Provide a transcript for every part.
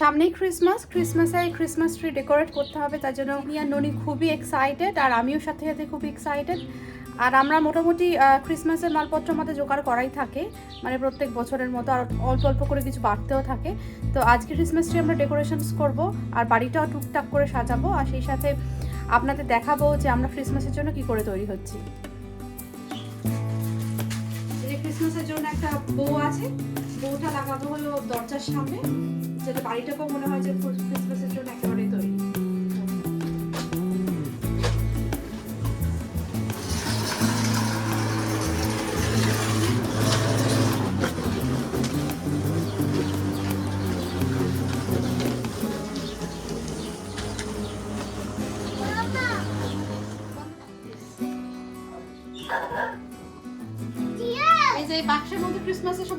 সামনেই ক্রিসমাস ক্রিসমাসে Christmas tree decorate করতে হবে, তার জন্য নিয়া ননি খুবই এক্সাইটেড আর আমিও সাথে সাথে খুবই এক্সাইটেড আর আমরা মোটামুটি ক্রিসমাসের মালপত্র আমাদের জোগাড় করাই থাকে মানে প্রত্যেক বছরের মতো আর অল্প অল্প করে কিছু বাড়তেও থাকে। তো আজকে ক্রিসমাস ট্রি আমরা ডেকোরেশনস করব আর বাড়িটাও টুকটাক করে সাজাবো, আর সেই সাথে আপনাদের দেখাবো যে আমরা ক্রিসমাসের জন্য কি করে তৈরি হচ্ছি। ক্রিসমাসের জন্য একটা বউ আছে। বউটা লাগাবো হলো দরজার সামনে। যেটা বাড়িটাকেও মনে হয় যে ক্রিসমাসের জন্য একেবারেই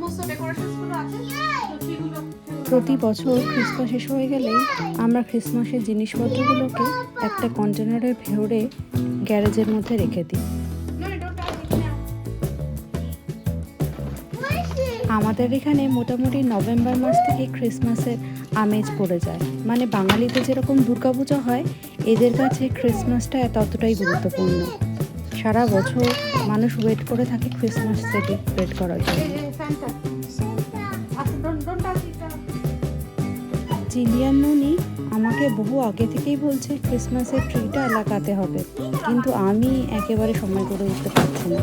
সমস্ত ডেকোরেশনস আছে? তো সেগুলো প্রতি বছর ক্রিসমাস শেষ হয়ে গেলেই আমরা ক্রিসমাসের জিনিসপত্রগুলোকে একটা কন্টেনারের ভেতরে গ্যারেজের মধ্যে রেখে দিই. আমাদের এখানে মোটামুটি নভেম্বর মাস থেকে ক্রিসমাসের আমেজ পড়ে যায়। মানে বাঙালিতে যেরকম দুর্গাপূজা হয় এদের কাছে ক্রিসমাসটা ততটাই গুরুত্বপূর্ণ। সারা বছর মানুষ ওয়েট করে থাকে ক্রিসমাস সেলিব্রেট করার জন্য. চিলিয়ান ননি আমাকে বহু আগে থেকেই বলছে ক্রিসমাসের ট্রিটা লাগাতে হবে। কিন্তু আমি একেবারে সময় করে উঠতে পারছি না।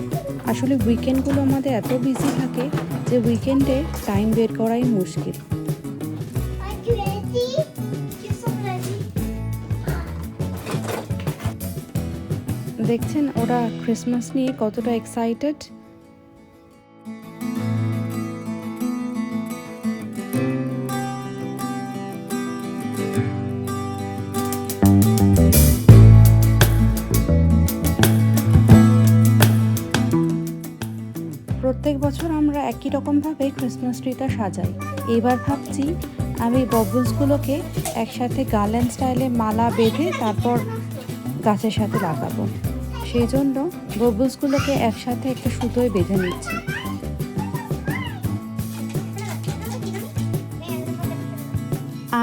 আসলে উইকেন্ডগুলো আমাদের এত বিজি থাকে যে উইকেন্ডে টাইম বের করাই মুশকিল। দেখছেন, ওরা ক্রিসমাস নিয়ে কতটা এক্সাইটেড প্রত্যেক বছর আমরা একই রকমভাবে ক্রিসমাস ট্রিটা সাজাই। এবার ভাবছি, আমি ববলসগুলোকে একসাথে গার্ল্যান্ড স্টাইলে মালা বেঁধে তারপর গাছের সাথে লাগাবো। সেই জন্য ববলসগুলোকে একসাথে একটু সুতোয় বেঁধে নিচ্ছি।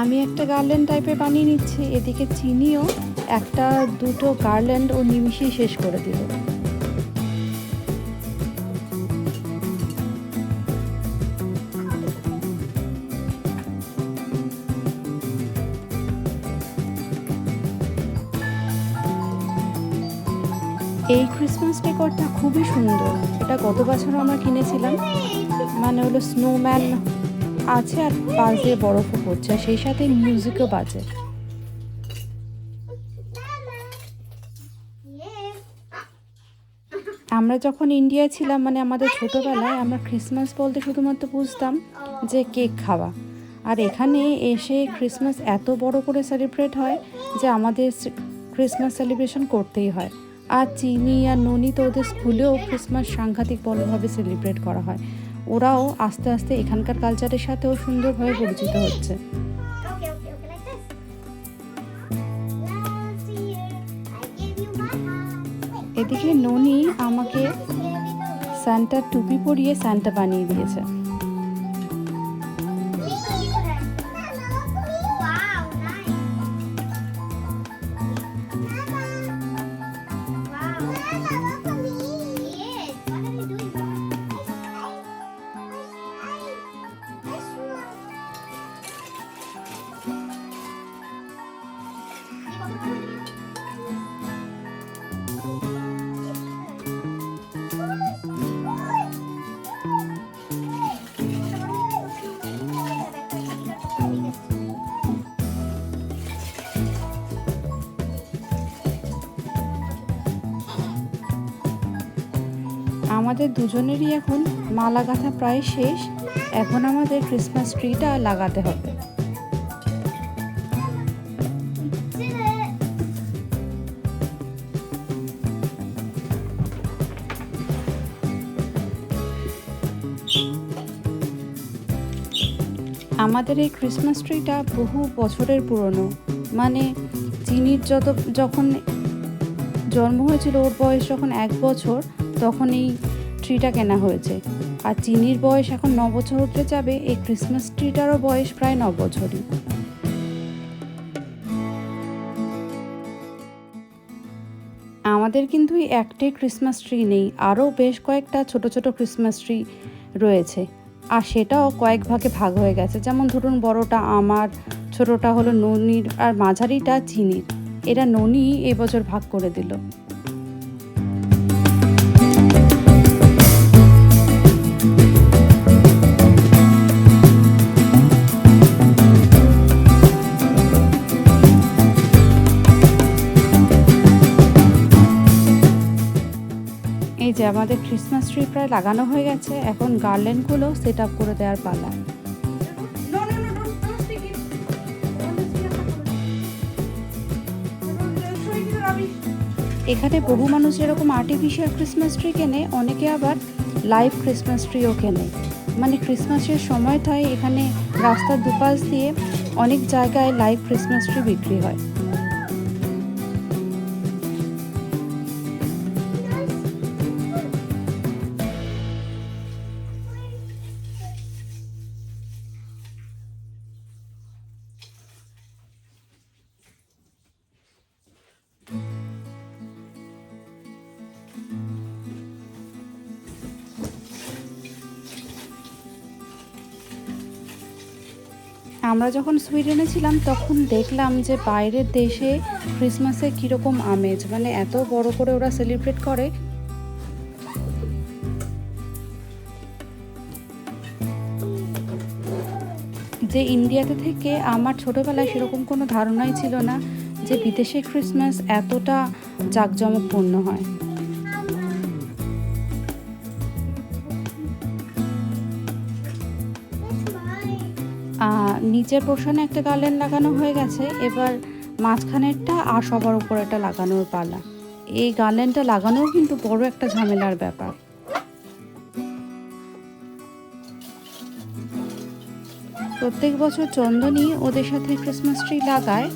আমি একটা গার্ল্যান্ড টাইপের বানিয়ে নিচ্ছি, এদিকে চিনিও একটা, দুটো গার্ল্যান্ড ও নিমিশেই শেষ করে দিল। এই ক্রিসমাস ডেকরটা খুবই সুন্দর। এটা গত বছর আমরা কিনেছিলাম। মানে হলো স্নোম্যান আছে আর পাশ দিয়ে বরফও পড়ছে সেই সাথে মিউজিকও বাজে। আমরা যখন ইন্ডিয়ায় ছিলাম মানে আমাদের ছোটোবেলায় আমরা ক্রিসমাস বলতে শুধুমাত্র বুঝতাম যে কেক খাওয়া। আর এখানে এসে ক্রিসমাস এত বড় করে সেলিব্রেট হয় যে আমাদের ক্রিসমাস সেলিব্রেশন করতেই হয়। আর চিনি আর ননি তো ওদের স্কুলেও ক্রিসমাস সাংঘাতিক বড়ভাবে সেলিব্রেট করা হয়। ওরাও আস্তে আস্তে এখানকার কালচারের সাথেও সুন্দরভাবে পরিচিত হচ্ছে. এদিকে ননি আমাকে স্যান্টার টুপি পরিয়ে স্যান্টা বানিয়ে দিয়েছে। আমাদের দুজনেরই এখন মালা গাঁথা প্রায় শেষ। এখন আমাদের ক্রিসমাস ট্রিটা লাগাতে হবে। আমাদের এই ক্রিসমাস ট্রিটা বহু বছরের পুরনো। মানে চিনির যত যখন জন্ম হয়েছিল ওর বয়স যখন এক বছর, তখন এই ট্রিটা কেনা হয়েছে। আর চিনির বয়স এখন ন বছর হতে যাবে, এই ক্রিসমাস ট্রিটারও বয়স প্রায় ন বছরই। আমাদের কিন্তু একটাই ক্রিসমাস ট্রি নেই, আরও বেশ কয়েকটা ছোট ছোট ক্রিসমাস ট্রি রয়েছে। আর সেটাও কয়েক ভাগে ভাগ হয়ে গেছে। যেমন ধরুন, বড়টা আমার, ছোটটা হলো ননির, আর মাঝারিটা চিনির। এরা ননি এবছর ভাগ করে দিল। এই যে আমাদের ক্রিসমাস ট্রি প্রায় লাগানো হয়ে গেছে এখন গার্ল্যান্ডগুলো সেট আপ করে দেওয়ার পালা. এখানে বহু মানুষ এরকম আর্টিফিশিয়াল ক্রিসমাস ট্রি কেনে অনেকে আবার লাইভ ক্রিসমাস ট্রিও কেনে। মানে ক্রিসমাসের সময়টায় এখানে রাস্তার দুপাশ দিয়ে অনেক জায়গায় লাইভ ক্রিসমাস ট্রি বিক্রি হয়। আমরা যখন সুইডেনে ছিলাম, তখন দেখলাম যে বাইরের দেশে ক্রিসমাসে কীরকম আমেজ মানে এত বড় করে ওরা সেলিব্রেট করে। যে ইন্ডিয়াতে থেকে আমার ছোটোবেলায় সেরকম কোনো ধারণাই ছিল না যে বিদেশে ক্রিসমাস এতটা জাঁকজমকপূর্ণ হয়। নিচের পোর্শনে একটা গার্লেন লাগানো হয়ে গেছে, এবার মাঝখানেরটা আর সবার উপর একটা লাগানোর পালা। এই গার্লেনটা লাগানোও কিন্তু বড় একটা ঝামেলার ব্যাপার। প্রত্যেক বছর চন্দনই ওদের সাথে ক্রিসমাস ট্রি লাগায়,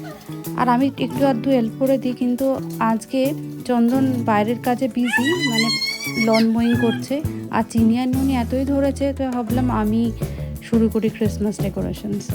আর আমি একটু আধটু হেল্প করে দিই, কিন্তু আজকে চন্দন বাইরের কাজে বিজি মানে লন মোয়িং করছে, আর চিনি আর নুনি এতই ধরেছে, তো ভাবলাম আমি শুরু করি ক্রিসমাস ডেকোরেশনস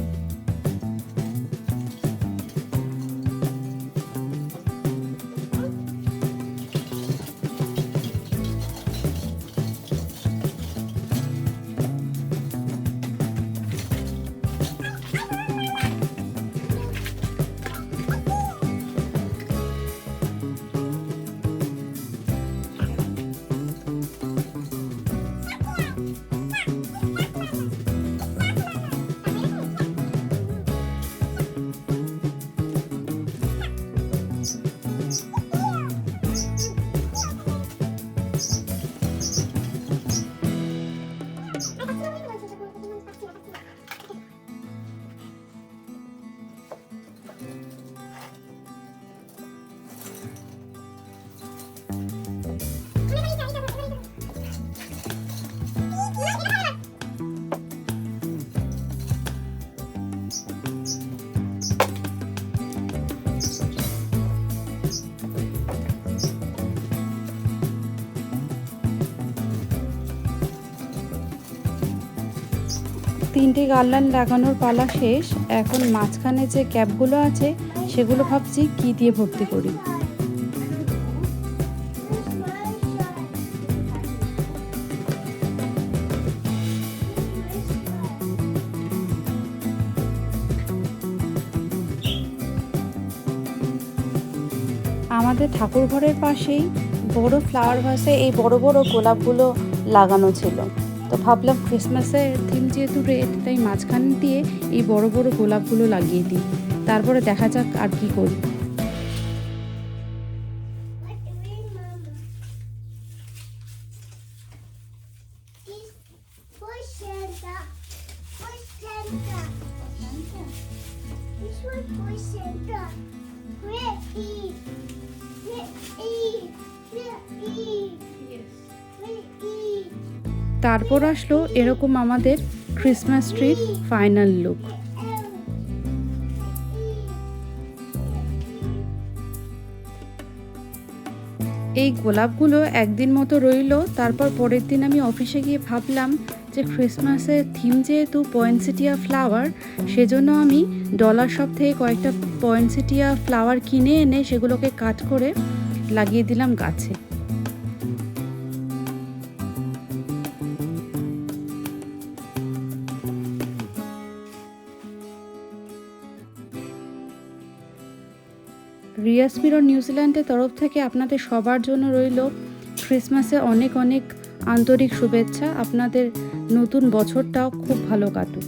তিনটে গার্লান লাগানোর পালা শেষ। এখন মাঝখানে যে ক্যাপগুলো আছে, সেগুলো ভাবছি কি দিয়ে ভর্তি করি। আমাদের ঠাকুর ঘরের পাশেই বড় ফ্লাওয়ার ভাসে এই বড় বড় গোলাপগুলো লাগানো ছিল। তো ভাবলাম ক্রিসমাসের থিম যেহেতু রেড তাই মাঝখান দিয়ে এই বড় বড় গোলাপগুলো লাগিয়ে দিই। তারপরে দেখা যাক আর কি করি। What তারপর আসলো এরকম আমাদের ক্রিসমাস ট্রির ফাইনাল লুক এই গোলাপগুলো একদিন মতো রইল, তারপর পরের দিন আমি অফিসে গিয়ে ভাবলাম যে ক্রিসমাসের থিম যেহেতু পয়েন্টসিটিয়া ফ্লাওয়ার সেজন্য আমি ডলার শপ থেকে কয়েকটা পয়েন্টসিটিয়া ফ্লাওয়ার কিনে এনে সেগুলোকে কাট করে লাগিয়ে দিলাম গাছে। রিয়াসপিরো নিউজিল্যান্ডের তরফ থেকে আপনাদের সবার জন্য রইল ক্রিসমাসে অনেক অনেক আন্তরিক শুভেচ্ছা। আপনাদের নতুন বছরটাও খুব ভালো কাটুক।